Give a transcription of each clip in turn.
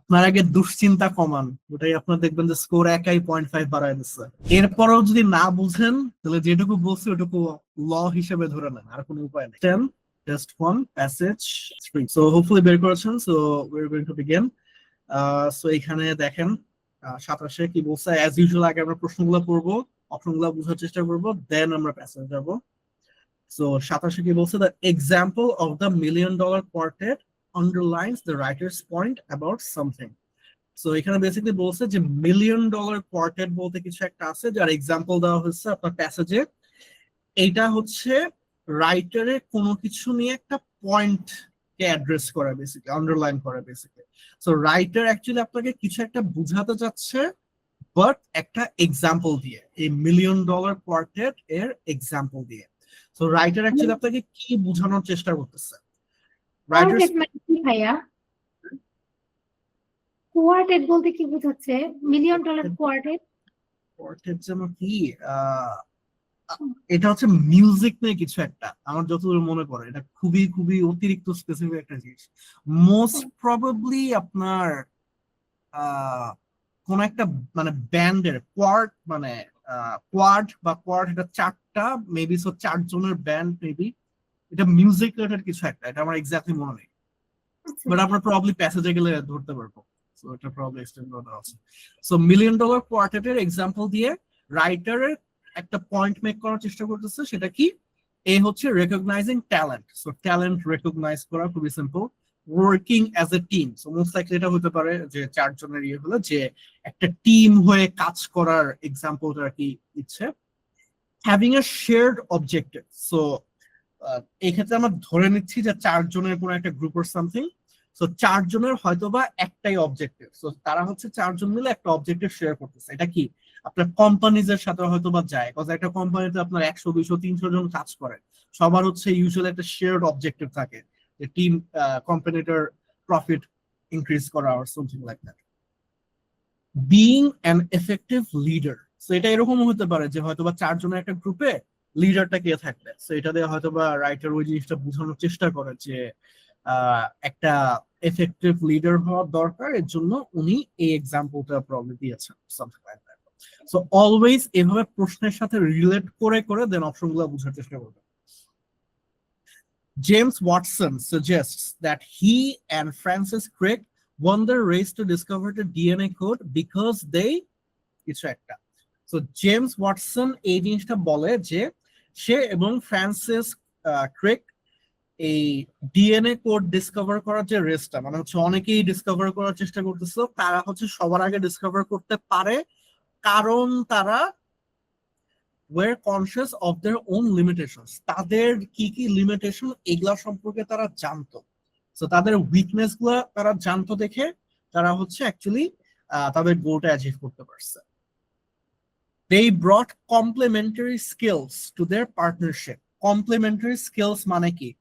আপনার আগে দুশ্চিন্তা কমান, ওটাই আপনার দেখবেন যে স্কোর একাই পয়েন্ট ফাইভ বাড়ায় দিচ্ছে। এরপরেও যদি না বুঝেন, তাহলে যেটুকু বলছি ওটুকু ল হিসেবে ধরে নেন, আর কোনো উপায় নেই। Ten test one passage three so hopefully বের করেছেন so we going to begin so এখানে দেখেন সাতাশে কি বলছে? অ্যাজ ইউজুয়াল আগে আমরা প্রশ্নগুলো পড়ব অপশনগুলো বোঝার চেষ্টা করব দেন আমরা প্যাসেজ যাব। সো সাতাশে কি বলছে? The example of the million dollar quartet underlines the writer's point about something. So এখানে বেসিক্যালি বলছে যে মিলিয়ন ডলার কোয়ার্টেট বলতে কিছু একটা আছে যার এক্সাম্পল দেওয়া হচ্ছে আপনার প্যাসেজে এইটা হচ্ছে রাইটারের কোনো কিছু নিয়ে একটা পয়েন্ট কে অ্যাড্রেস করা বেসিক্যালি আন্ডারলাইন করা বেসিক্যালি সো রাইটার অ্যাকচুয়ালি আপনাকে কিছু একটা বুঝাতে যাচ্ছে বাট একটা এক্সাম্পল দিয়ে এই মিলিয়ন ডলার কোয়ার্টেট এর এক্সাম্পল দিয়ে। সো রাইটার অ্যাকচুয়ালি আপনাকে কি বোঝানোর চেষ্টা করতেছে? কোয়ার্টেট মানে কি ভাইয়া। কোয়ার্টেট বলতে কি বোঝাচ্ছে? মিলিয়ন ডলার কোয়ার্টেট কোয়ার্টেট যেন কি? এটা হচ্ছে মিউজিক নিয়ে কিছু একটা। আমার যতদূর মনে পড়ে এটা খুবই খুবই অতিরিক্ত স্পেসিফিক একটা জিনিস। মোস্ট প্রবাবলি আপনার কোন একটা মানে ব্যান্ডের কোয়ার্ট মানে কোয়ার্ড বা কোয়ার্ড এটা চারটা মেবি সো চারজনের ব্যান্ড মেবি এটা মিউজিক রিলেটেড কিছু একটা এটা আমার এক্স্যাক্টলি মনে নেই। বাট আমরা প্রবলি প্যাসেজে গেলে ধরতে পারব। সো এটা প্রবলি এক্সটেন্ড করা আছে। সো মিলিয়ন ডলার কোয়ার্টেটের এক্সাম্পল দিয়ে রাইটারের একটা পয়েন্ট মেক করার চেষ্টা করতেছে সেটা কি? এ হচ্ছে recognising talent so talent recognise করা খুবই simple working as a team so most likely এটা হতে পারে যে চারজনের ইয়ে হলো যে একটা টিম হয়ে কাজ করার এক্সাম্পলটা আর কি ইচ্ছে having a shared objective so এই ক্ষেত্রে আমরা ধরে নিচ্ছি যে চারজনের কোনো একটা গ্রুপ অর সামথিং সো চারজনের হয়তোবা একটাই অবজেক্টিভ সো তারা হচ্ছে চারজন মিলে একটা অবজেক্টিভ শেয়ার করতেছে। এটা কি? আপনার কোম্পানিজ এর সাথে হয়তো বা যায় কজ একটা কোম্পানিতে আপনার একশো, দুইশো, তিনশো জন কাজ করে, সবার হচ্ছে ইউজুয়াল একটা শেয়ার্ড অবজেক্টিভ থাকে, যে টিম কোম্পানিটার প্রফিট ইনক্রিজ করা আর something like that being an effective leader so এটা এরকম হতে পারে যে হয়তো বা চারজনের একটা গ্রুপে লিডারটা কে থাকবে? সো এটা দিয়ে হয়তো বা রাইটার ওই জিনিসটা বোঝানোর চেষ্টা করে যে একটা এফেক্টিভ লিডার হওয়ার দরকার, এর জন্য উনি এই এক্সাম্পলটা প্রবলেম দিয়েছেন, something like that. So always এভাবে প্রশ্নের সাথে রিলেট করে করে দেন অপশনগুলো বোঝার চেষ্টা করবেন। James Watson suggests that he and Francis Crick won the race to discover the DNA code because they, কিছু একটা। সো জেমস ওয়াটসন এই জিনিসটা বলে যে সে এবং ফ্রান্সিস ক্রিক এই ডিএনএ কোড ডিসকভার করার যে রেসটা মানে হচ্ছে অনেকেই ডিসকভার করার চেষ্টা করতেছে তারা হচ্ছে সবার আগে ডিসকভার করতে পারে কারণ তারা were conscious of their own limitations তাদের কি কি লিমিটেশন এগুলা সম্পর্কে তারা জানতো। তো তাদের উইকনেসগুলা তারা জানতো দেখে তারা হচ্ছে অ্যাকচুয়ালি তাদের গোলটা অ্যাচিভ করতে পারছে। They brought complementary skills to their partnership. Complementary skills মানে কি?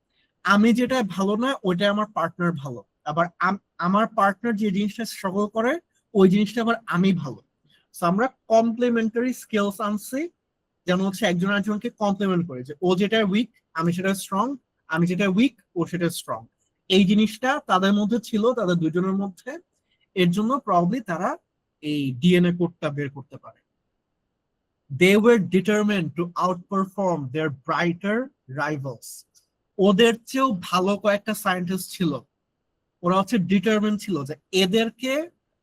আমি যেটা ভালো না, ওইটা আমার পার্টনার ভালো। আবার আম- আমার পার্টনার যে জিনিসটা স্ট্রাগল করে, ওই জিনিসটা আবার আমি ভালো। So, আমরা কমপ্লিমেন্টারি স্কিলস আনছি, যেন হচ্ছে একজন একজনকে কমপ্লিমেন্ট করে যে, ও যেটা উইক আমি সেটা স্ট্রং আমি যেটা উইক ও সেটা স্ট্রং এই জিনিসটা তাদের মধ্যে ছিল, তাদের দুজনের মধ্যে। এর জন্য প্রবলি তারা এই ডিএনএ কোডটা বের করতে পারে। They were determined to outperform their brighter rivals. ওদের চেয়েও ভালো কয়েকটা সায়েন্টিস্ট ছিল। ওরা হচ্ছে ডিটারমেন্ট ছিল যে এদেরকে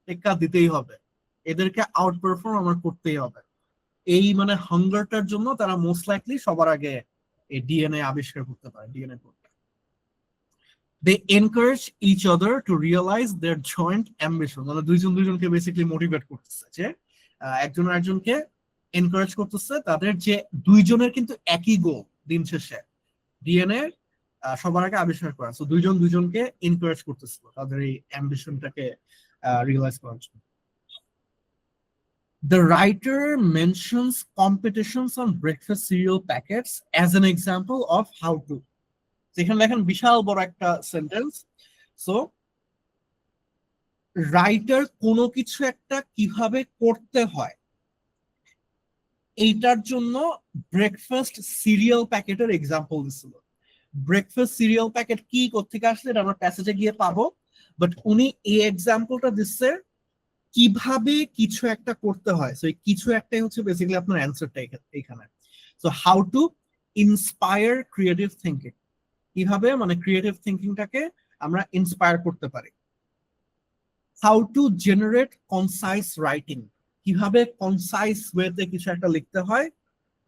টেক্কা দিতেই হবে। এদেরকে আউট পারফর্ম আমার করতেই হবে। এই মানে হাঙ্গারটার জন্য তারা মোস্ট লাইকলি সবার আগে এই ডিএনএ আবিষ্কার করতে পারে ডিএনএ করতে they encourage each other to realise their joint ambition মানে দুইজন দুইজনকে বেসিক্যালি মোটিভেট করতেছে যে একজন আরেকজনকে এনকারেজ করতেছে তাদের যে দুইজনের কিন্তু একই গোল দিন শেষে। ডিএনএ সবার আগে আবিষ্কার করা। তো দুইজন দুইজনকে এনকারেজ করতেছিল তাদের এই অ্যাম্বিশনটাকে রিয়েলাইজ করার জন্য। The writer mentions competitions on breakfast cereal packets as an example of how to. এখানে দেখেন বিশাল বড় একটা সেন্টেন্স সো রাইটার কোনো কিছু একটা কীভাবে করতে হয় এইটার জন্য ব্রেকফাস্ট সিরিয়াল প্যাকেটের এক্সাম্পল দিছিল। ব্রেকফাস্ট সিরিয়াল প্যাকেট কি কোথেকে আসলে এটা আমরা প্যাসেজে গিয়ে পাবো। বাট উনি এই এক্সাম্পলটা দিচ্ছে, কীভাবে কিছু একটা করতে হয়। সো কিছু একটাই হচ্ছে বেসিক্যালি আপনার অ্যান্সারটা এখানে। So how to inspire creative thinking কীভাবে? মানে ক্রিয়েটিভ থিঙ্কিংটাকে আমরা ইন্সপায়ার করতে পারি। How to generate concise writing কীভাবে কনসাইজ ওয়েতে কিছু একটা লিখতে হয়?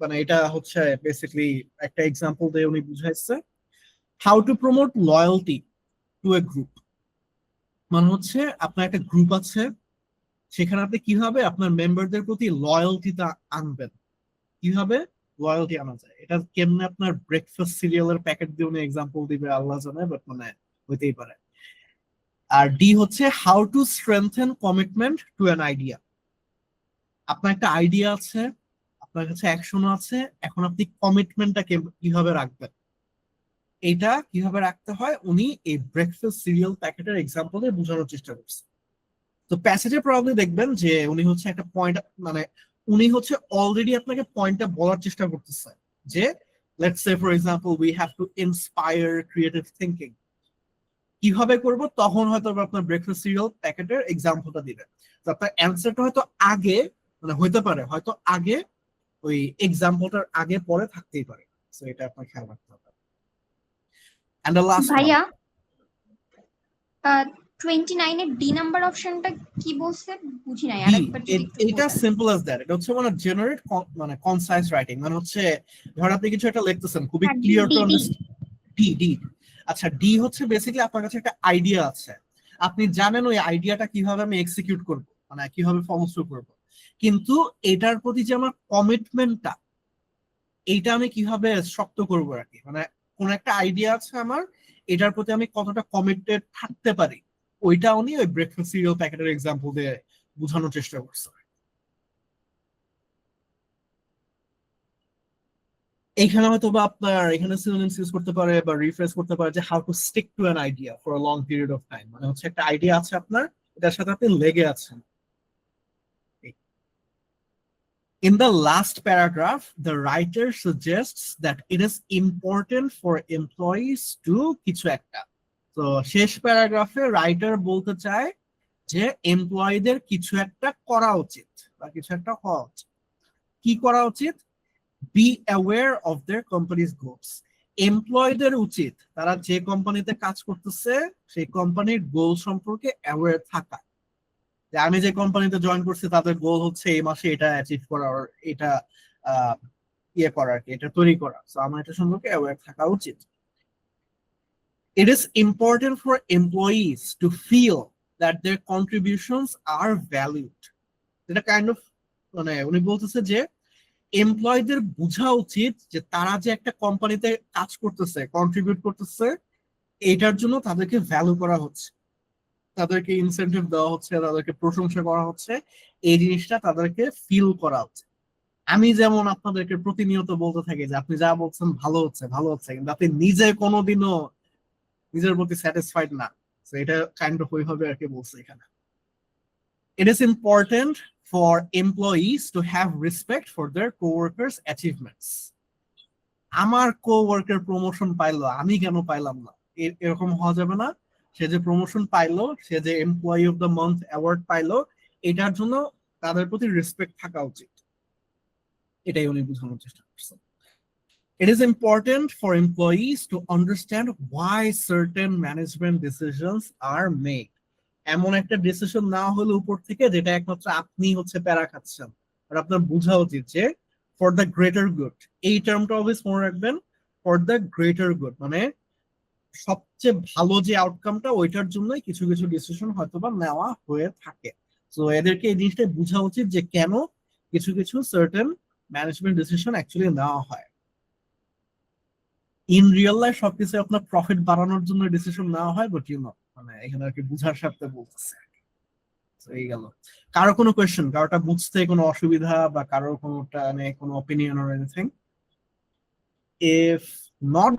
মানে এটা হচ্ছে বেসিক্যালি একটা এক্সাম্পল দিয়ে উনি বুঝাইছে। How to promote loyalty to a group মানে হচ্ছে আপনার একটা গ্রুপ আছে, সেখানে আপনি কীভাবে আপনার মেম্বারদের প্রতি লয়্যালটিটা আনবেন? কীভাবে লয়্যালটি আনা যায়? এটা কেমনে আপনার ব্রেকফাস্ট সিরিয়ালের প্যাকেট দিয়ে উনি এক্সাম্পল দিবে, আল্লাহ জানে বাট মানে হইতেই পারে। আর ডি হচ্ছে how to strengthen commitment to an idea আপনার একটা আইডিয়া আছে, আপনার কাছে অ্যাকশন আছে, এখন আপনি কমিটমেন্টটা কীভাবে রাখবেন? এটা কীভাবে রাখতে হয়? উনি এই ব্রেকফাস্ট সিরিয়াল প্যাকেটের এক্সাম্পলে বোঝানোর চেষ্টা করছে। তো প্যাসেজে প্রবলি দেখবেন যে উনি হচ্ছে একটা পয়েন্ট মানে উনি হচ্ছে অলরেডি আপনাকে পয়েন্টটা বলার চেষ্টা করতেছে যে let's say for example we have to inspire creative thinking কীভাবে করব? তখন হয়তো আপনার ব্রেকফাস্ট সিরিয়াল প্যাকেটের এক্সাম্পলটা দিবে। তো আপনার অ্যান্সারটা হয়তো আগে মানে হইতে পারে হয়তো আগে ওই এক্সাম্পলটার আগে পরে থাকতেই পারে। সো এটা আপনার খেয়াল রাখতে হবে। এন্ড দ্য লাস্ট ভাইয়া টোয়েন্টি নাইনের ডি নাম্বার অপশনটা কি বলছে? বুঝি নাই আরেকবার এটা সিম্পল অ্যাজ দ্যাট এটা হচ্ছে মানে জেনারেট মানে কনসাইজ রাইটিং মানে হচ্ছে ধর আপনি কিছু একটা লিখতেছেন খুবই ক্লিয়ার টু. ডি ডি আচ্ছা ডি হচ্ছে বেসিক্যালি আপনার কাছে একটা আইডিয়া আছে। আপনি জানেন ওই আইডিয়াটা কীভাবে আমি এক্সিকিউট করব? মানে কীভাবে থ্রু করব? কিন্তু এটার প্রতি যে আমার কমিটমেন্টটা এইটা আমি কীভাবে শক্ত করব আর কি? মানে কোন একটা আইডিয়া আছে আমার, এটার প্রতি আমি কতটা কমিটেড থাকতে পারি, ওইটা উনি ওই ব্রেকফাস্ট সিরিয়াল প্যাকেটের এক্সাম্পল দিয়ে বোঝানোর চেষ্টা করছে। এইখানে হয়তো বা আপনার, এখানে সিনোনিমস ইউজ করতে পারে বা রিফ্রেশ করতে পারে যে how to stick to an idea for a long period of time মানে হচ্ছে একটা আইডিয়া আছে আপনার, এটার সাথে আপনি লেগে আছেন। In the last paragraph, the writer suggests that it is important for employees to কিছু একটা। তো শেষ প্যারাগ্রাফে রাইটার বলতে চায় যে এমপ্লয়ীদের কিছু একটা করা উচিত বা কিছু একটা হওয়া উচিত। কি করা উচিত? Be aware of their companies goals এমপ্লয়ীদের উচিত তারা যে কোম্পানিতে কাজ করতেছে সেই কোম্পানির গোল সম্পর্কে অ্যাওয়ার থাকা আমি যে কোম্পানিতে জয়েন করছি, তাদের গোল হচ্ছে এই মাসে এটা অ্যাচিভ করার, এটা ইয়ে করা আর কি, এটা তৈরি করা। তো আমার এটা সম্পর্কে অ্যাওয়ার থাকা উচিত। It is important for employees to feel that their contributions are valued. এটা কাইন্ড অফ মানে উনি বলতেছে যে এমপ্লয়ীদের বোঝা উচিত যে তারা যে একটা কোম্পানিতে কাজ করতেছে কন্ট্রিবিউট করতেছে, এটার জন্য তাদেরকে ভ্যালু করা হচ্ছে। তাদেরকে ইনসেন্টিভ দেওয়া হচ্ছে, তাদেরকে প্রশংসা করা হচ্ছে, এই জিনিসটা তাদেরকে ফিল করা হচ্ছে। আমি যেমন আপনাদেরকে প্রতিনিয়ত বলতে থাকি যে আপনি যা বলছেন ভালো হচ্ছে ভালো হচ্ছে, কিন্তু আপনি নিজে কোনোদিনও নিজের প্রতি স্যাটিসফাইড না। এটা কাইন্ড অফ ওইভাবে আর কি বলছে এখানে। It is important for employees to have respect for their coworkers achievements আমার কোওয়ার্কার প্রমোশন পাইলো, আমি কেন পাইলাম না? এরকম হওয়া যাবে না। সে যে প্রমোশন পাইলো, সে যে employee of the month award পাইলো, এটার জন্য তাদের প্রতি রেসপেক্ট থাকা উচিত এটাই উনি বোঝানোর চেষ্টা করছেন It is important for employees to understand why certain management decisions are made. এমন একটা ডিসিশন না হলে উপর থেকে যেটা একমাত্র আপনি হচ্ছে প্যারা খাচ্ছেন, আর আপনার বোঝা উচিত যে ফর দ্য গ্রেটার গুড এই টার্মটা অলওয়েজ মনে রাখবেন ফর দ্য গ্রেটার গুড মানে সবচেয়ে ভালো যে আউটকামটা ওইটার জন্যই কিছু কিছু ডিসিশন হয়তোবা নেওয়া হয়ে থাকে। তো এদেরকে এই জিনিসটা বোঝা উচিত যে কেন কিছু কিছু সার্টেন ম্যানেজমেন্ট ডিসিশন অ্যাকচুয়ালি নেওয়া হয়। ইন রিয়েল লাইফ সবকিছু আপনার প্রফিট বাড়ানোর জন্য ডিসিশন নেওয়া হয় বাট ইউ নো মানে এখানে আর কি বুঝার স্বার্থে বলতেছে। এই গেল। কারও কোনো কোয়েশ্চেন কারোটা বুঝতে কোনো অসুবিধা বা কারোর কোনোটা নিয়ে কোনো opinion or anything if not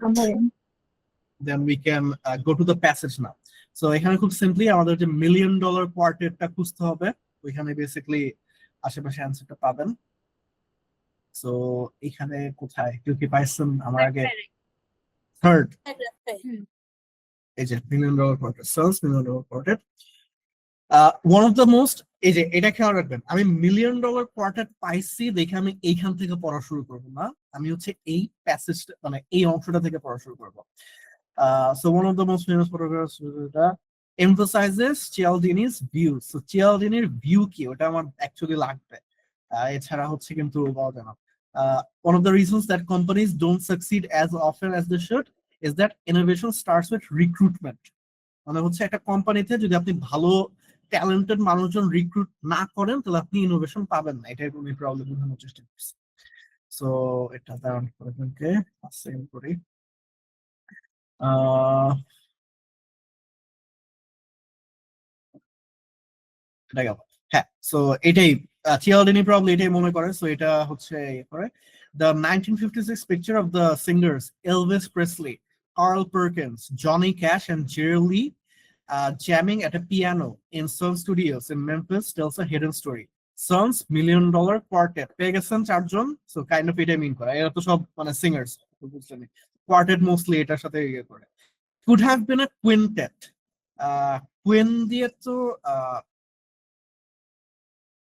then we can go to the passage now so এখানে খুব সিম্পলি আমাদের যে মিলিয়ন ডলার কোয়ার্টেটটা খুঁজতে হবে। ওইখানে বেসিক্যালি আশেপাশে অ্যান্সারটা পাবেন। সো এখানে কোথায়? কেউ কি পাইছেন আমার আগে? থার্ড। এই যে million dollar quartet Sun's million dollar quartet one of the most এই যে এটা খেয়াল রাখবেন আমি মিলিয়ন ডলার কোয়ার্টেট পাইছি দেখে আমি এইখান থেকে পড়া শুরু করব না। আমি হচ্ছে এই প্যাসেজটা মানে এই অংশটা থেকে পড়া শুরু করব। So one of the most famous photographers এটা emphasizes Cialdini's view. So Cialdiniর view কি? ওটা আমার অ্যাকচুয়ালি লাগবে। আহ, এছাড়া হচ্ছে কিন্তু পাওয়া যায় না। Uh, one of the reasons that companies don't succeed as often as they should is that innovation starts with recruitment. মানে হচ্ছে একটা কোম্পানিতে যদি আপনি ভালো ট্যালেন্টেড মানুষজন রিক্রুট না করেন তাহলে আপনি ইনোভেশন পাবেন না। এটাই উনি প্রবলেম বোঝানোর চেষ্টা করছি। সো এটা দাঁড়ান করে সেম করি। আহ এটা গেল হ্যাঁ সো এটাই চিয়ালডিনি প্রবলি এটাই মনে করে সো এটা হচ্ছে ইয়ে করে the 1956 picture of the singers Elvis Presley, Carl Perkins, Johnny Cash, and Jerry Lee uh, jamming at a piano in Sun Studios in Memphis tells a hidden story. Sun's Million Dollar Quartet. পেয়ে গেছেন চারজন so kind of এটাই মিন করে এরা তো সব মানে singers বুঝলেন Quartet mostly এটার সাথে ইয়ে করে। Could have been a quintet quin দিয়ে তো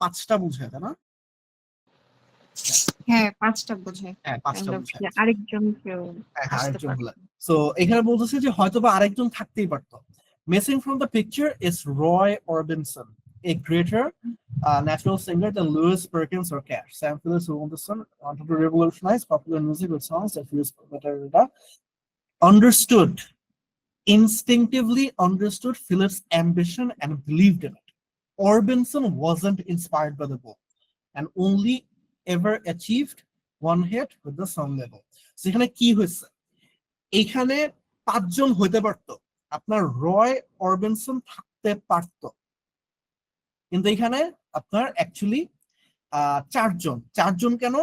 পাঁচটা বুঝায় তাই না? হ্যাঁ পাঁচটা বোঝায়। হ্যাঁ পাঁচটা আরেকজন কেউ হ্যাঁ, আরেকজন সো এখানে বলতেছে যে হয়তোবা আরেকজন থাকতেই পারতো। Missing from the picture is Roy Orbison a greater uh, natural singer than Lewis Perkins or Cash. Sam Phillips, who Sun, wanted to revolutionize popular music with songs that fuse better, understood, instinctively understood Phillips' ambition and believed in it. Orbinson wasn't inspired by the book and only ever achieved one hit with the song level. সেখানে কি হয়েছে এখানে পাঁচজন হইতে পারতো আপনার রয় অরবিনসন থাকতে পারতো কিন্তু এখানে আপনার অ্যাকচুয়ালি চারজন। চারজন কেন?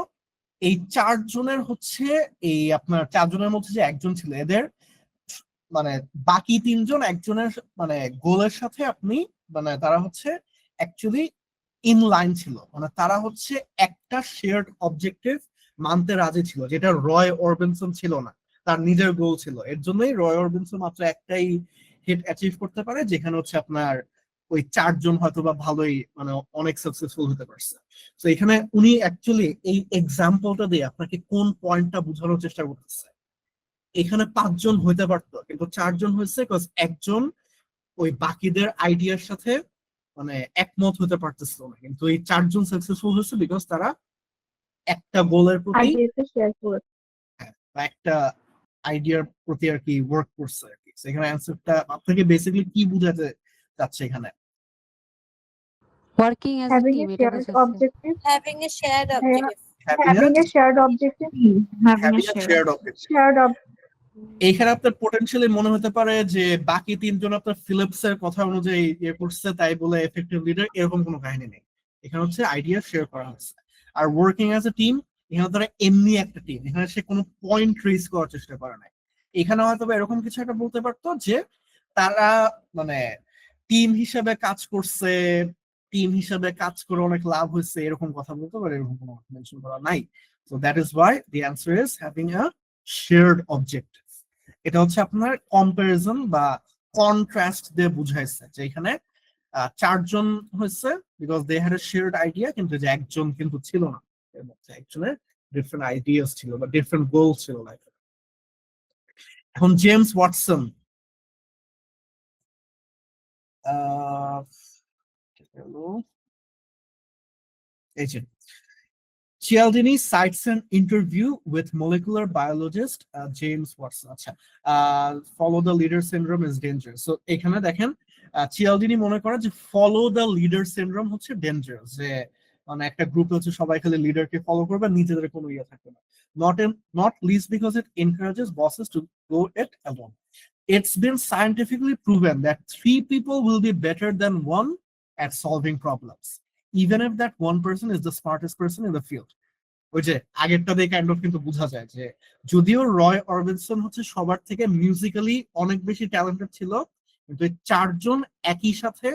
এই চারজনের হচ্ছে, এই আপনার চারজনের মধ্যে যে একজন ছিল, এদের মানে বাকি তিনজন একজনের মানে গোলের সাথে আপনি মানে তারা হচ্ছে অ্যাকচুয়ালি ইন লাইন ছিল। মানে তারা হচ্ছে একটা শেয়ার্ড অবজেক্টিভ মানতে রাজি ছিল, যেটা রয় অরবিনসন ছিল না। তার নিজের গোল ছিল। এর জন্যই রয় অরবিনসন মাত্র একটাই হিট অ্যাচিভ করতে পারে, যেখানে হচ্ছে আপনার ওই চারজন হয়তো বা ভালোই মানে অনেক সাকসেসফুল হতে পারছে। তো এখানে উনি অ্যাকচুয়ালি এই এক্সাম্পলটা দিয়ে আপনাকে কোন পয়েন্টটা বোঝানোর চেষ্টা করতেছে। এখানে পাঁচজন হইতে পারতো কিন্তু চারজন হয়েছে বিকজ একজন ওই বাকিদের আইডিয়ার সাথে মানে একমত হতে পারতেছিল না। কিন্তু এই চারজন সাকসেসফুল হয়েছে বিকজ তারা একটা গোলের প্রতি বা একটা আইডিয়ার প্রতি আর কি ওয়ার্ক করছে আর কি। এখানে অ্যান্সারটা আপনাকে বেসিক্যালি কি বোঝাতে চাচ্ছে এখানে? Working as a having team, a shared objective. Having a shared objective. having a shared objective. having a having a share. shared objective. shared ob এইখানে আপনার পোটেনশিয়ালি মনে হতে পারে যে বাকি তিনজন আপনার ফিলিপস এর কথা অনুযায়ী ইয়ে করছে তাই বলে এফেক্টিভ লিডার এরকম কোনো কাহিনী নেই। এখানে হচ্ছে আইডিয়া শেয়ার করা হচ্ছে। আর ওয়ার্কিং অ্যাজ এ টিম এখানে তারা এমনি একটা টিম এখানে সে কোনো পয়েন্ট রেজ করার চেষ্টা করে নাই। এখানে হয়তো এরকম কিছু একটা বলতে পারতো যে তারা মানে টিম হিসেবে কাজ করছে টিম হিসেবে কাজ করে অনেক লাভ হয়েছে, এরকম কথা বলতে পারে, এরকম কোনো মেনশন করা নাই। So that is why the answer is having a shared objective এটা হচ্ছে আপনার কম্পারিজন বা কন্ট্রাস্ট দিয়ে বুঝাইছে যে এখানে চারজন হয়েছে because they had a shared idea কিন্তু যে একজন কিন্তু ছিল না। এর মধ্যে একজনের ডিফারেন্ট আইডিয়াস ছিল বা ডিফারেন্ট গোল ছিল লাইফে এখন জেমস ওয়াটসন আহ. এই an interview with molecular biologist uh, James আচ্ছা uh, follow the leader syndrome is dangerous. এখানে দেখেন uh, চিয়ালদিনি মনে করে যে follow the leader syndrome হচ্ছে dangerous যে মানে একটা গ্রুপ হচ্ছে সবাই খালি লিডারকে ফলো করবে নিজেদের কোনো ইয়ে থাকবে না not in not because it encourages bosses to go it alone it's been scientifically proven that three people will be better than one at solving problems. Even if that one person is the smartest person in the field, ওই যে আগেরটা দিয়ে kind of কিন্তু বোঝা যায় যে যদিও রয় অরবিনসন হচ্ছে সবার থেকে মিউজিক্যালি অনেক বেশি ট্যালেন্টেড ছিল, কিন্তু চারজন একই সাথে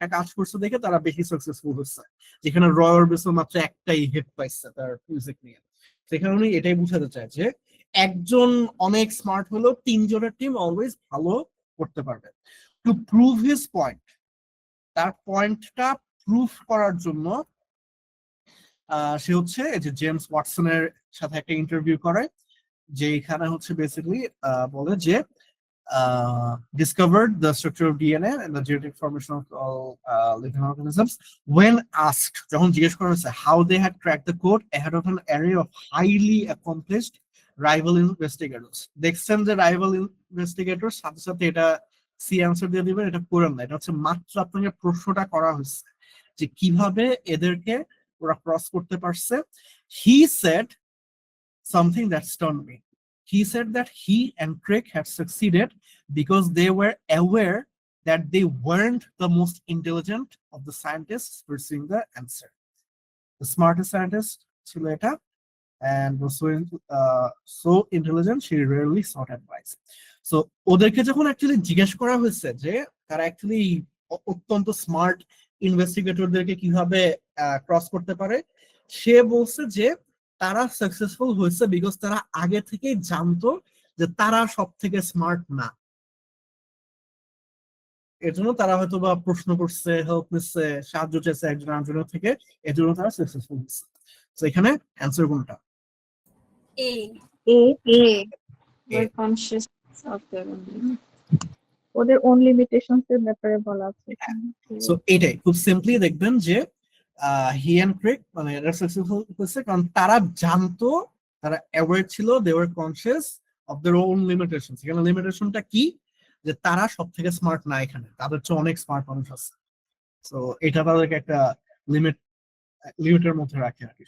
কাজ করছে দেখে তারা বেশি সাকসেসফুল হচ্ছে। যেখানে রয় অরবিনসন মাত্র একটাই হিট পাইছে তার মিউজিক নিয়ে। সেখানে উনি এটাই বুঝাতে চায় যে একজন অনেক স্মার্ট হলো তিনজনের টিম অলওয়েজ ভালো করতে পারবে। টু প্রুভ হিজ পয়েন্ট তার পয়েন্টটা প্রুফ করার জন্য সে হচ্ছে যে জেমস ওয়াটসনের সাথে একটা ইন্টারভিউ করে যে এখানে হচ্ছে বেসিক্যালি বলে যে uh, discovered the structure of DNA and the genetic formation of all uh, living organisms. When asked, যখন জিজ্ঞেস করা হয়েছে how they had cracked the code ahead of an array of highly accomplished rival investigators. দেখছেন যে rival investigators সাথে সাথে এটা C answer দিয়ে দিবেন এটা করেন না এটা হচ্ছে মাত্র আপনাকে প্রশ্নটা করা হয়েছে যে কিভাবে এদেরকে ওরা ক্রস করতে পারছে he said something that stunned me. He said that he and Crick had succeeded because they were aware that they weren't the most intelligent of the scientists pursuing the answer. The smartest scientist, Chileta, and was so, in- uh, so intelligent she rarely sought advice. So ওদেরকে যখন actually জিজ্ঞেস করা হয়েছে যে তারা actually অত্যন্ত smart ইনভেস্টিগেটরদেরকে কীভাবে cross করতে পারে সে বলছে যে তারা সাকসেসফুল হয়েছে বিকজ তারা আগে থেকেই জানতো যে তারা সব থেকে স্মার্ট না। এর জন্য তারা হয়তো বা প্রশ্ন করছে হেল্প নিচ্ছে সাহায্য চেয়েছে একজন আরেকজনের থেকে এর জন্য তারা সাকসেসফুল হচ্ছে তো এখানে অ্যান্সার কোনটা? এ এ এ ওদের ওন লিমিটেশনস এর ব্যাপারে বলা আছে। সো এটাই। খুব সিম্পলি দেখবেন যে হি অ্যান্ড ক্রিক মানে এরা সাকসেসফুল হয়েছে কারণ তারা জানতো তারা অ্যাওয়ার ছিল they were conscious of their own limitation এখানে লিমিটেশনটা কি? যে তারা সব থেকে স্মার্ট না এখানে। তাদের চেয়ে অনেক স্মার্ট মানুষ আছে। সো এটা তাদেরকে একটা লিমিট লিমিটের মধ্যে রাখে আর কি।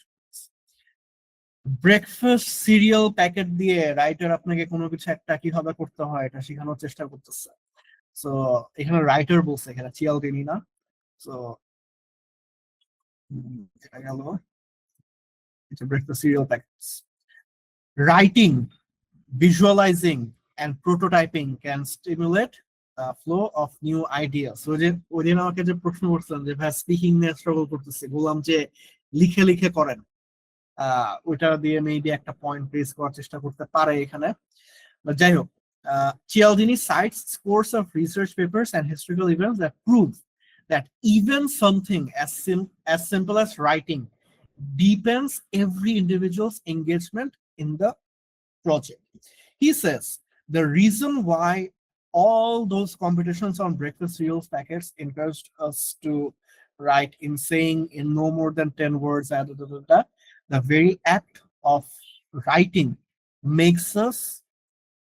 ব্রেকফাস্ট সিরিয়াল প্যাকেট দিয়ে রাইটার আপনাকে কোনো কিছু একটা কীভাবে করতে হয়, এটা শেখানোর চেষ্টা করতেছে। সো এখানে রাইটার বলছে, এখানে চিয়াল দিনি না সো এটা গেল। এটা cereal packets writing, visualizing and prototyping can stimulate the flow of new ideas so যে, ওই দিন আমাকে যে প্রশ্ন করছিলেন যে, ভাই স্পিকিং নিয়ে স্ট্রাগল করতেছি, বললাম যে, লিখে লিখে করেন। ওইটা দিয়ে মেবি একটা পয়েন্ট রেজ করার চেষ্টা করতে পারে এখানে But যাই হোক uh, Cialdini cites scores of research papers and historical events that prove that even something as, sim- as simple as writing deepens every individual's engagement in the project. He says the reason why all those competitions on breakfast cereals packets encouraged us to write in saying in no more than 10 words, da, da, da, da, da, the very act of writing makes us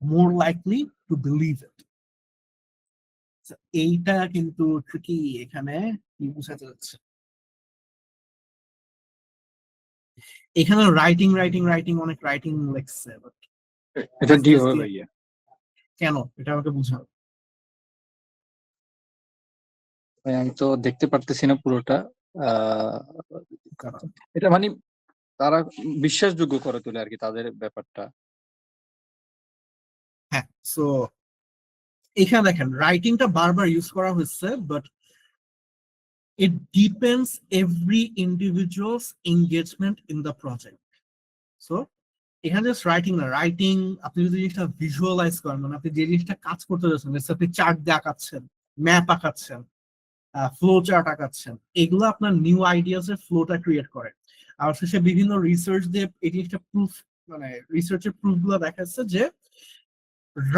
more likely to believe it. এইটা কিন্তু tricky এখানে কি বোঝাতে যাচ্ছে? এখানে writing writing writing অনেক writing লেখছে but এটা ডি হবে ভাইয়া। কেন? এটা আমাকে বুঝাও। আমি তো দেখতে পারতেছি না পুরোটা এটা মানে তারা বিশ্বাসযোগ্য করে তোলে আর কি তাদের ব্যাপারটা। হ্যাঁ সো এখানে দেখেন রাইটিংটা বারবার ইউজ করা হচ্ছে but it depends every individuals engagement in the project so এখানে জাস্ট রাইটিং না রাইটিং আপনি যদি জিনিসটা ভিজুয়ালাইজ করেন মানে আপনি যে জিনিসটা কাজ করতে যাচ্ছেন আপনি চার্ট দিয়ে আঁকাচ্ছেন ম্যাপ আঁকাচ্ছেন ফ্লো চার্ট আঁকাচ্ছেন, এগুলো আপনার নিউ আইডিয়াস এর ফ্লোটা ক্রিয়েট করে। আর শেষে বিভিন্ন রিসার্চ দিয়ে এই জিনিসটা প্রুফ মানে রিসার্চের প্রুফগুলো দেখাচ্ছে যে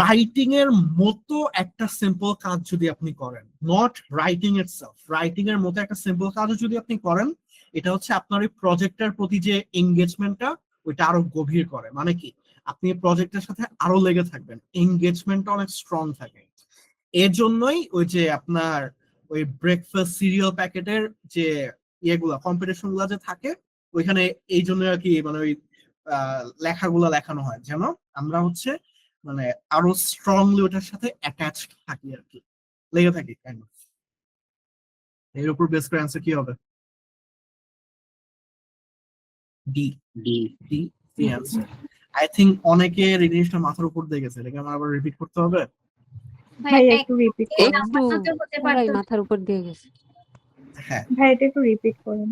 রাইটিং এর মতো একটা সিম্পল কাজ যদি আপনি করেন নট রাইটিং ইটসেলফ রাইটিং এর মতো একটা সিম্পল কাজ যদি আপনি করেন, এটা হচ্ছে আপনার এই প্রজেক্টের প্রতি যে এঙ্গেজমেন্টটা ওইটা আরও গভীর করে। মানে কি? আপনি প্রজেক্টের সাথে আরও লেগে থাকবেন এঙ্গেজমেন্টটা অনেক স্ট্রং থাকে। এর জন্যই ওই যে আপনার ওই ব্রেকফাস্ট সিরিয়াল প্যাকেটের যে ইয়েগুলা কম্পিটিশনগুলা যে থাকে ওইখানে এই জন্য আর কি মানে ওই আহ, লেখাগুলা লেখানো হয়। যেন আমরা হচ্ছে মানে আরও স্ট্রংলি ওটার সাথে অ্যাটাচ থাকি আর কি। লেগে থাকি kind of। এর উপর বেস করে অ্যান্সার কি হবে? D D D the answer I think অনেকের এই জিনিসটা মাথার উপর দিয়ে গেছে। এটাকে আমার আবার রিপিট করতে হবে? ভাই একটু রিপিট করুন। মাথার উপর দিয়ে গেছে। হ্যাঁ। ভাই এটা একটু রিপিট করুন।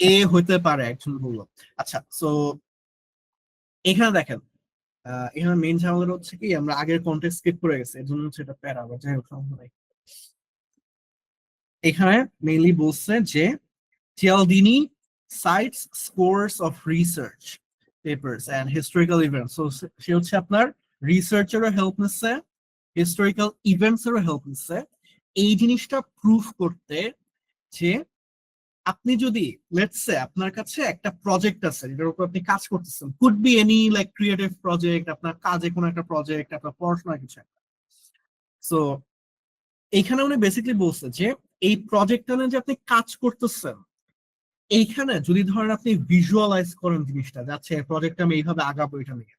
এ হতে পারে একজন বলল আচ্ছা সো এখানে দেখেন এখানে মেইন ঝামেলা হচ্ছে কি, আমরা আগের কন্টেক্ট স্কিপ করে গেছি এর হচ্ছে এটা প্যারা বা যাই হোক এখানে মেইনলি বলছে যে Cialdini cites scores of research papers and historical events সে হচ্ছে আপনার রিসার্চেরও হেল্প নিচ্ছে হিস্টোরিক্যাল ইভেন্টসেরও হেল্প নিচ্ছে। এই জিনিসটা প্রুফ করতে যে আপনি যদি লেটস আপনার কাছে একটা প্রজেক্ট আছে, যেটার উপর আপনি কাজ করতেছেন could be any like creative project আপনার কাজে কোনো একটা প্রজেক্ট আপনার পড়াশোনার কিছু একটা। সো এইখানে উনি বেসিক্যালি বলছে যে, এই প্রজেক্টটা যে আপনি কাজ করতেছেন, এইখানে যদি ধরেন আপনি ভিজুয়ালাইজ করেন জিনিসটা যাচ্ছে প্রজেক্ট আমি এইভাবে আগাবো এটা নিয়ে।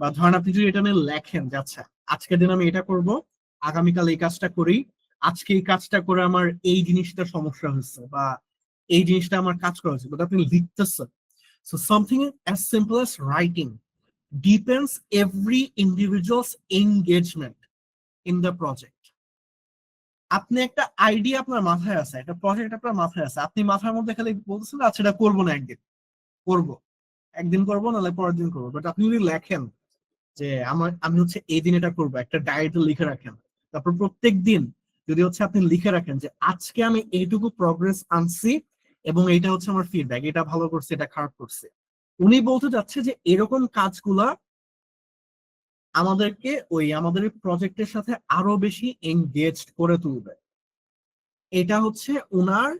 বা ধরেন আপনি যদি এটা নিয়ে লেখেন যাচ্ছে আজকের দিন আমি এটা করব, আগামীকাল এই কাজটা করি, আজকে এই কাজটা করে আমার এই জিনিসটা সমস্যা হচ্ছে বা এই জিনিসটা আমার কাজ করা বাট আপনি লিখতেছেন। So something as simple as writing depends every individuals engagement in the project আপনি একটা আইডিয়া আপনার মাথায় আছে, একটা প্রজেক্ট আপনার মাথায় আছে, আপনি মাথার মধ্যে খালি বলতেছেন আচ্ছা এটা করব না একদিন। করব। একদিন করব, নাহলে পরের দিন করব। বাট আপনি যদি লেখেন যে, আমার, আমি হচ্ছে এই দিন এটা করব, একটা ডায়েটে লিখে রাখেন। তারপর প্রত্যেক দিন যদি হচ্ছে আপনি লিখে রাখেন যে, আজকে আমি এইটুকু প্রগ্রেস আনছি এবং এটা হচ্ছে আমার ফিডব্যাক এটা ভালো করছে, এটা খারাপ করছে। উনি বলতে যাচ্ছে যে, এরকম কাজগুলা আমাদেরকে ওই আমাদের প্রজেক্টের সাথে আরও বেশি এঙ্গেজড করে তুলবে। এটা হচ্ছে উনার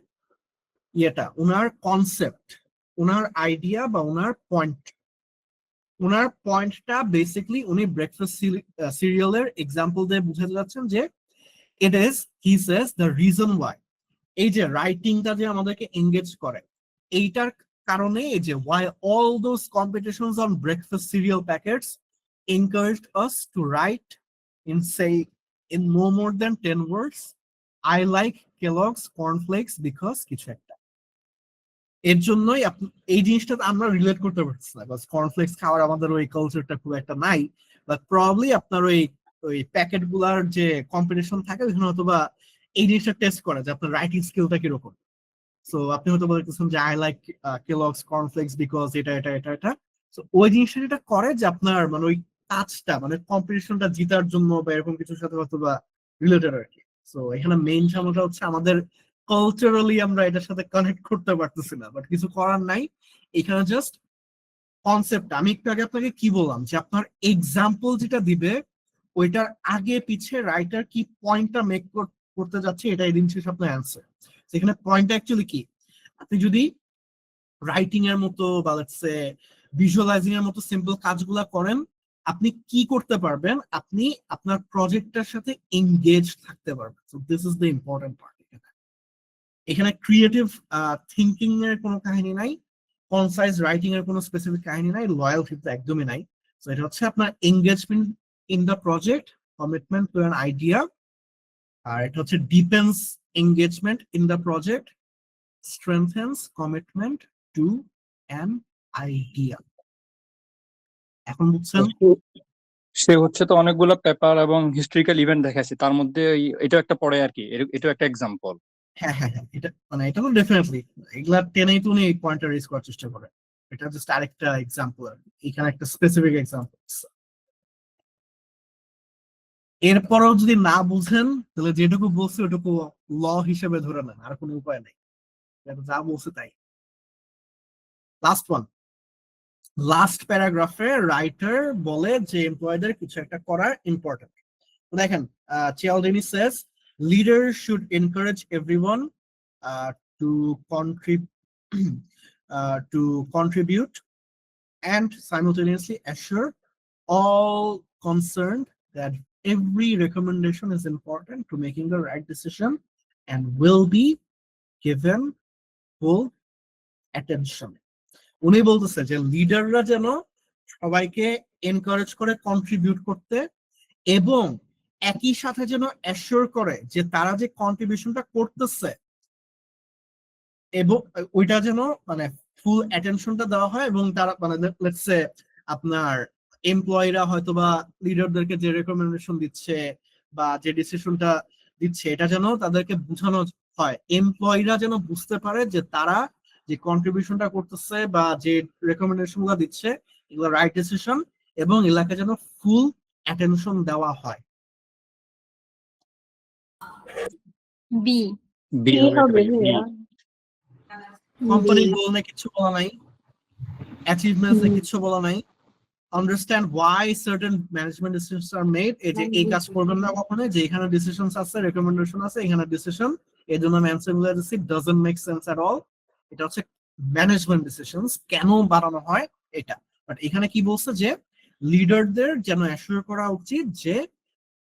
ইয়েটা, উনার কনসেপ্ট উনার আইডিয়া বা উনার পয়েন্ট উনার পয়েন্টটা বেসিকলি উনি ব্রেকফাস্ট সিরিয়ালের এক্সাম্পল দিয়ে বুঝাতে যাচ্ছেন যে it is he says the reason why এই যে রাইটিংটা যে আমাদেরকে এঙ্গেজ করে, এইটার কারণে এই যে why all those competitions on breakfast cereal packets encouraged us to write in, say, in no more than 10 words, I like Kellogg's cornflakes because কিছু একটা. এর জন্যই এই জিনিসটা আমরা রিলেট করতে পারছি না। বিকজ কর্নফ্লেক্স খাওয়ার আমাদের ওই কালচারটা খুব একটা নাই বাট প্রবাবলি আপনার ওই ওই প্যাকেটগুলার যে কম্পিটিশন থাকে, ওইখানে হয়তো বা এই জিনিসটা টেস্ট করে যে আপনার রাইটিং স্কিলটা কীরকম। সো আপনি হয়তো বলতেছেন যে I like Kellogg's cornflakes because এটা এটা এটা এটা। তো ওই জিনিসটা যেটা করে যে আপনার মানে ওই কাজটা মানে কম্পিটিশনটা জিতার জন্য বা এরকম কিছুর সাথে হয়তো বা রিলেটেড আর কি সো এখানে মেইন ঝামেলাটা হচ্ছে আমাদের কালচারালি আমরা এটার সাথে কানেক্ট করতে পারতেছি না। বাট কিছু করার নাই। এখানে জাস্ট কনসেপ্ট আমি একটু আগে আপনাকে কি বললাম? যে আপনার এক্সাম্পল যেটা দিবে, ওইটার আগে পিছে রাইটার কি পয়েন্টটা মেক করতে যাচ্ছে এটাই দিন শেষ আপনার অ্যান্সার সেখানে পয়েন্টটা অ্যাকচুয়ালি কি? আপনি যদি রাইটিং এর মতো বা লেটসে ভিজুয়ালাইজিং এর মতো সিম্পল কাজগুলা করেন, আপনি কি করতে পারবেন? আপনি আপনার প্রজেক্টটার সাথে এঙ্গেজ থাকতে পারবেন। So this is the important part এখানে। এখানে ক্রিয়েটিভ থিঙ্কিং এর কোনো কাহিনী নাই কনসাইজ রাইটিং এর কোনো স্পেসিফিক কাহিনী নাই লয়াল কিন্তু একদমই নাই। সো এটা হচ্ছে আপনার engagement in the project commitment to an idea আর এটা হচ্ছে depends engagement in the project strengthens commitment to an idea এখন বুঝছেন? সে হচ্ছে তো অনেকগুলো পেপার এবং হিস্ট্রিক্যাল ইভেন্ট দেখাচ্ছে তার মধ্যে এটা একটা পড়ে আর কি এটা একটা এক্সাম্পল হ্যাঁ হ্যাঁ হ্যাঁ এটা মানে এটা তো ডেফিনেটলি এগুলা টেনেই তো উনি এই পয়েন্টটা রেজ করার চেষ্টা করে। এটা জাস্ট আরেকটা এক্সাম্পল এখানে একটা স্পেসিফিক এক্সাম্পল এরপরও যদি না বুঝেন তাহলে যেটুকু বলছে ওটুকু ল হিসেবে ধরে নেন আর কোনো উপায় নেই। যা বলছে তাই। লাস্ট ওয়ান লাস্ট প্যারাগ্রাফে রাইটার বলে যে এমপ্লয়ীদের কিছু একটা করা ইম্পর্টেন্ট দেখেন চিয়ালডিনি সেস encourage everyone uh, to contribute uh, to contribute and simultaneously assure all concerned that every recommendation is important to making the right decision and will be given full attention. উনি বলতেছে যে লিডাররা যেন সবাইকে এনকারেজ করে contribute করতে এবং একই সাথে যেন অ্যাসিওর করে যে তারা যে কন্ট্রিবিউশনটা করতেছে এবং ওইটা যেন মানে ফুল অ্যাটেনশনটা দেওয়া হয় এবং তারা মানে লেটসে আপনার এমপ্লয়িরা হয়তো বা লিডারদেরকে যে রেকমেন্ডেশন দিচ্ছে বা যে ডিসিশনটা দিচ্ছে এটা যেন তাদেরকে বোঝানো হয়। এমপ্লয়িরা যেন বুঝতে পারে যে তারা যে কন্ট্রিবিউশনটা করতেছে বা যে রেকমেন্ডেশনগুলো দিচ্ছে এগুলো রাইট ডিসিশন এবং এলাকায় যেন ফুল অ্যাটেনশন দেওয়া হয়। বি বি হবে কোম্পানি গোল কিছু বলা নাই। অ্যাচিভমেন্টস কিছু বলা নাই। Understand why certain management decisions are made এই যে এই কাজ করবেন না কখনো যে এখানে ডিসিশনস আছে রেকমেন্ডেশন আছে এখানে ডিসিশন এই জন্য অ্যান্সারগুলো দিচ্ছি doesn't make sense at all এটা হচ্ছে ম্যানেজমেন্ট ডিসিশনস কেন বাড়ানো হয় এটা। বাট এখানে কি বলছে যে লিডারদের যেন অ্যাসিওর করা উচিত যে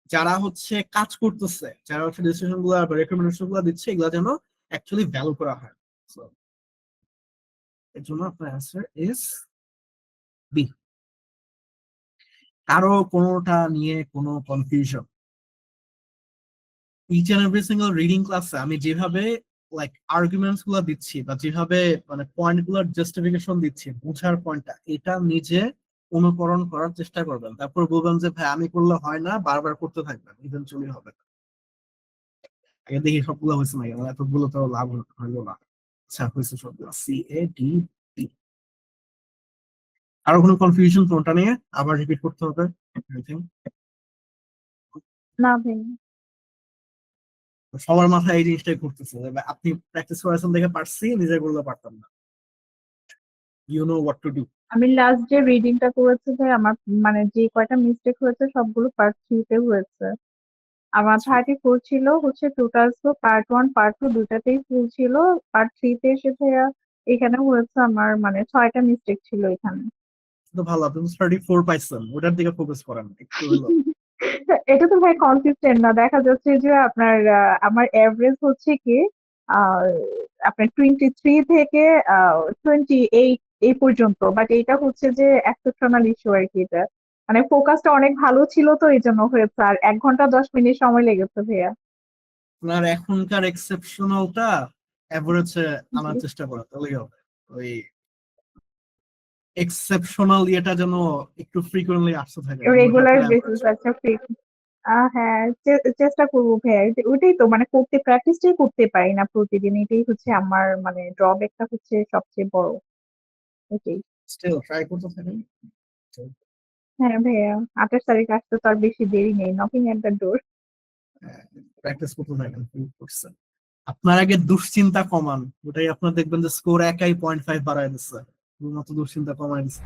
যারা হচ্ছে কাজ করতেছে যারা হচ্ছে ডিসিশনগুলো আর রেকমেন্ডেশনগুলো দিচ্ছে এগুলো যেন অ্যাকচুয়ালি ভ্যালু করা হয়। So, এর জন্য আপনার অ্যান্সার ইজ বি কারও কোনোটা নিয়ে কোনো confusion each and every single reading ক্লাসে আমি যেভাবে লাইক আর্গুমেন্টসগুলো দিচ্ছি বা যেভাবে মানে পয়েন্টগুলোর জাস্টিফিকেশন দিচ্ছি, বোঝার পয়েন্টটা এটা নিজে অনুকরণ করার চেষ্টা করবেন। তারপর বলবেন যে, ভাই, আমি করলে হয় না, বারবার করতে থাকবেন ইভেনচুয়ালি হবে না। আগে দেখি সবগুলো হয়েছে না এতগুলো তো লাভ হলো না। আচ্ছা হয়েছে সবগুলো। সি এ ডি আরও কোনো কনফিউশন কোনটা নিয়ে আবার রিপিট করতে হবে? না ভাইয়া সবার মাথায় এই জিনিসটাই ঘুরতেছে যে আপনি প্র্যাকটিস করেছেন দেখে পারছি নিজে করলে পারতাম না। You know what to do আমি লাস্ট যে রিডিংটা করেছি ভাই আমার মানে যে কয়টা মিস্টেক হয়েছে সবগুলো পার্ট থ্রিতে হয়েছে। আমার থার্টি ফোর ছিল হচ্ছে টোটাল তো পার্ট ওয়ান পার্ট টু দুটাতেই ভুল ছিল। পার্ট থ্রিতে এসে ভাইয়া এখানে হয়েছে আমার মানে ছয়টা মিস্টেক ছিল এখানে। তো ভালো আপনি থার্টি ফোর পাইছেন ওটার দিকে ফোকাস করেন একটু এটা তো ভাই কনসিস্টেন্ট না দেখা যাচ্ছে যে আপনার আমার এভারেজ হচ্ছে কি আপনার টোয়েন্টি থ্রি থেকে টোয়েন্টি এইট এই পর্যন্ত বাট এইটা হচ্ছে যে এক্সেপশনাল ইস্যু আর কি এটা। মানে ফোকাসটা অনেক ভালো ছিল তো এই জন্য হয়েছে আর এক ঘণ্টা দশ মিনিট সময় লেগেছে ভাইয়া। আপনার এখনকার এক্সেপশনালটা এভারেজে আনার চেষ্টা করা তাহলেই হবে। ওই এক্সেপশনাল ইয়েটা যেন একটু ফ্রিকোয়েন্টলি আসতে থাকে। রেগুলার বেসিস আচ্ছা ঠিক হ্যাঁ চেষ্টা করব ভাইয়া। ওইটা- ওইটাই তো মানে করতে প্র্যাকটিসটাই করতে পারি না প্রতিদিন। এটাই হচ্ছে আমার মানে ড্রব্যাকটা হচ্ছে সবচেয়ে বড়। এটাই। স্টিল ট্রাই করতে থাকেন হ্যাঁ ভাইয়া আঠাশ তারিখ আসতে তো আর বেশি দেরি নেই। Knocking at the door practice করতে থাকেন আপনার আগে দুশ্চিন্তা কমান। ওটাই আপনার দেখবেন যে স্কোর একাই পয়েন্ট ফাইভ বাড়ায় দিচ্ছে। শুধুমাত্র দুশ্চিন্তা কমায় দিচ্ছে